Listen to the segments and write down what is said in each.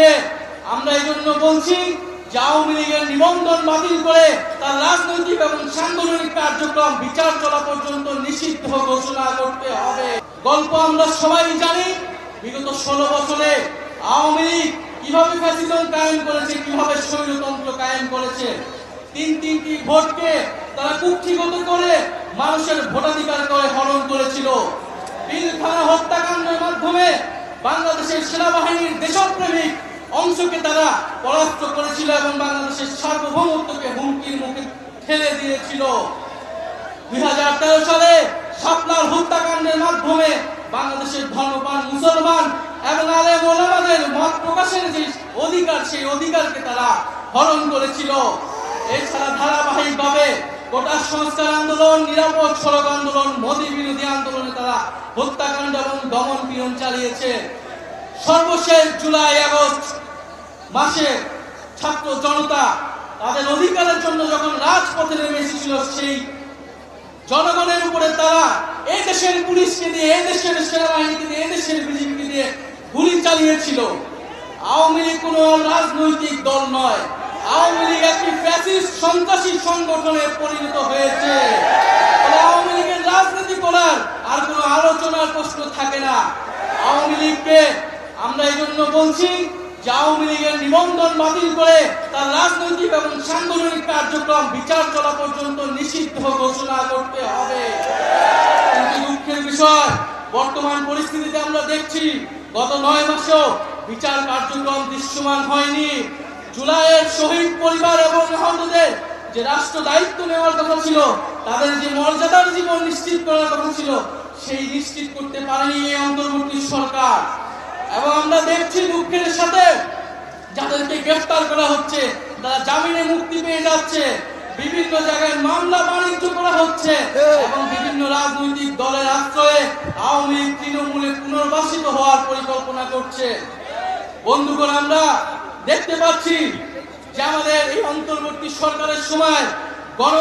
লীগকে আমরা এই জন্য বলছি যে আওয়ামী লীগের নিবন্ধন বাতিল করে তার রাজনৈতিক এবং সাংগঠনিক কার্যক্রম, বিচার চলা পর্যন্ত নিষিদ্ধ ঘোষণা করতে হবে। গল্প আমরা সবাই জানি, বিগত ষোলো বছরে আওয়ামী লীগ কীভাবে ফ্যাসিজম কায়েম করেছে, কীভাবে স্বৈরতন্ত্র কায়েম করেছে, তিন তিনটি ভোটকে তারা কুক্ষিগত করে মানুষের ভোটাধিকার করে হরণ করেছিল। পিলখানা হত্যাকাণ্ডের মাধ্যমে বাংলাদেশের সেনাবাহিনীর দেশপ্রেমিক অংশকে তারা পরাস্ত করেছিল এবং বাংলাদেশের সার্বভৌমত্বকে হুমকির মুখে ঠেলে দিয়েছিল। দুই হাজার তেরো সালে শাপলার হত্যাকাণ্ডের মাধ্যমে বাংলাদেশের ধর্মপান মুসলমান এবং আলেম ওলামাদের মত প্রকাশের যে অধিকার, সেই অধিকারকে তারা হরণ করেছিল। এছাড়া ধারাবাহিকভাবে গোটা সংস্কার আন্দোলন, নিরাপদ সড়ক আন্দোলন, মোদী বিরোধী আন্দোলনে তারা হত্যাকাণ্ড এবং দমন পীড়ন চালিয়েছে। সর্বশেষ জুলাই আগস্ট মাসে ছাত্র জনতা তাদের অধিকারের জন্য যখন রাজপথে নেমে এসেছিল, সেই জনগণের উপরে তারা এই দেশের পুলিশকে দিয়ে এই দেশের সেনাবাহিনীকে দিয়ে এই দেশের বিজেপিকে দিয়ে গুলি চালিয়েছিল। আওয়ামী লীগ কোনো রাজনৈতিক দল নয়। আওয়ামী লীগ একটি ফ্যাসিস্ট সন্ত্রাসী সংগঠনে পরিণত হয়েছে। আওয়ামী লীগের রাজনীতি করার আর কোনো আলোচনার প্রশ্ন থাকে না। আওয়ামী লীগকে আমরা এই জন্য বলছি যে আওয়ামী লীগের নিবন্ধন বাতিল করে তার রাজনৈতিক এবং সাংগঠনিক কার্যক্রম, বিচার চলা পর্যন্ত নিষিদ্ধ ঘোষণা করতে হবে। দুঃখের বিষয়, বর্তমান পরিস্থিতিতে আমরা দেখছি গত নয় মাসেও বিচার কার্যক্রম দৃশ্যমান হয়নি। জুলাইয়ের শহীদ পরিবার এবং আহতদের যে রাষ্ট্র দায়িত্ব নেওয়ার কথা ছিল, তাদের যে মর্যাদার জীবন নিশ্চিত করার কথা ছিল, সেই নিশ্চিত করতে পারেনি এই অন্তর্বর্তী সরকার। এবং আমরা দেখছি দুঃখের সাথে যাদেরকে গ্রেফতার করা হচ্ছে, তারা জামিনে মুক্তি পেয়ে যাচ্ছে। বিভিন্ন জায়গায় মামলা বাণিজ্য করা হচ্ছে এবং বিভিন্ন রাজনৈতিক দলের আশ্রয়ে আওয়ামী লীগ তৃণমূলে পুনর্বাসিত হওয়ার পরিকল্পনা করছে। বন্ধুগণ, আমরা দেখতে পাচ্ছি যে আমাদের এই অন্তর্বর্তী সরকারের সময় গণ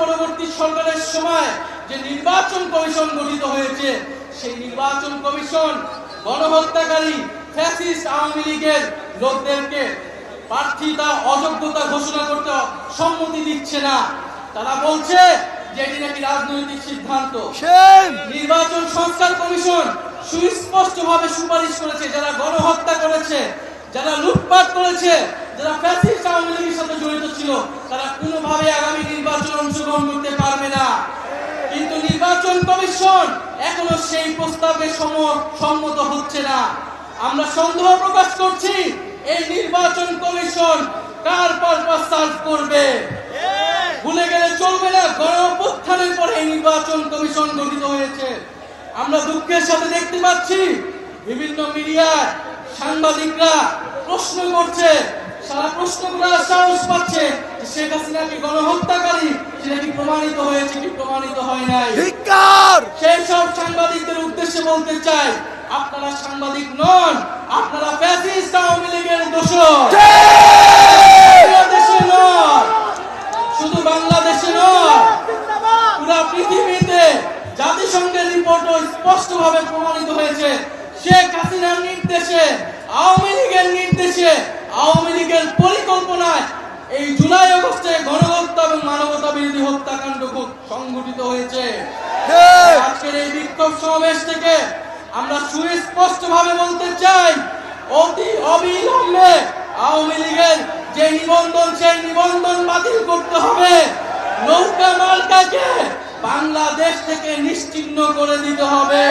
পরবর্তী সরকারের সময় যে নির্বাচন কমিশন গঠিত হয়েছে, সেই নির্বাচন কমিশন গণহত্যাকারী ফ্যাসিস্ট আওয়ামী লীগের লোকদেরকে প্রার্থিতা অযোগ্যতা ঘোষণা করতে সম্মতি দিচ্ছে না। তারা বলছে যে এটি নাকি রাজনৈতিক সিদ্ধান্ত। নির্বাচন সংস্কার কমিশন সুস্পষ্টভাবে সুপারিশ করেছে যারা গণহত্যা করেছে যারা লুটপাট করেছে যারা ফ্যাসিস্ট আওয়ামী লীগের সাথে জড়িত ছিল তারা কোনোভাবে আগামী নির্বাচন অংশগ্রহণ করতে পারবে না। নির্বাচন কমিশন এখনও সেই প্রস্তাবে সম্মত হচ্ছে না। আমরা সন্দেহ প্রকাশ করছি এই নির্বাচন কমিশন কার পারপাস সার্ভ করবে। ভুলে গেলে চলবে না গণ অভ্যুত্থানের পরে এই নির্বাচন কমিশন গঠিত হয়েছে। আমরা দুঃখের সাথে দেখতে পাচ্ছি, বিভিন্ন মিডিয়ার সাংবাদিকরা প্রশ্ন করছে সারা প্রশ্ন করার সাহস পাচ্ছে শেখ হাসিনা কি গণহত্যাকারী? সেটা কি প্রমাণিত হয়েছে কি প্রমাণিত হয় নাই? সেই সব সাংবাদিকদের উদ্দেশ্যে বলতে চাই আপনারা সাংবাদিক নন আপনারা ফ্যাসিস্ট আওয়ামী লীগের দোষর। নয় শুধু বাংলাদেশে নয় পুরা পৃথিবীতে জাতিসংঘের রিপোর্টও স্পষ্টভাবে প্রমাণিত হয়েছে। শেখ হাসিনার নির্দেশে আওয়ামী লীগের নির্দেশে আওয়ামী লীগের পরিকল্পনায় এই জুলাই আগস্টে গণহত্যা এবং মানবতা বিরোধী হত্যাকাণ্ড খুব সংঘটিত হয়েছে। আজকের এই বিক্ষোভ সমাবেশ থেকে আমরা সুস্পষ্ট ভাবে বলতে চাই অতি অবিলম্বে আওয়ামী লীগের যে নিবন্ধন সেই নিবন্ধন বাতিল করতে হবে। নৌকা মার্কাকে বাংলাদেশ থেকে নিশ্চিহ্ন করে দিতে হবে।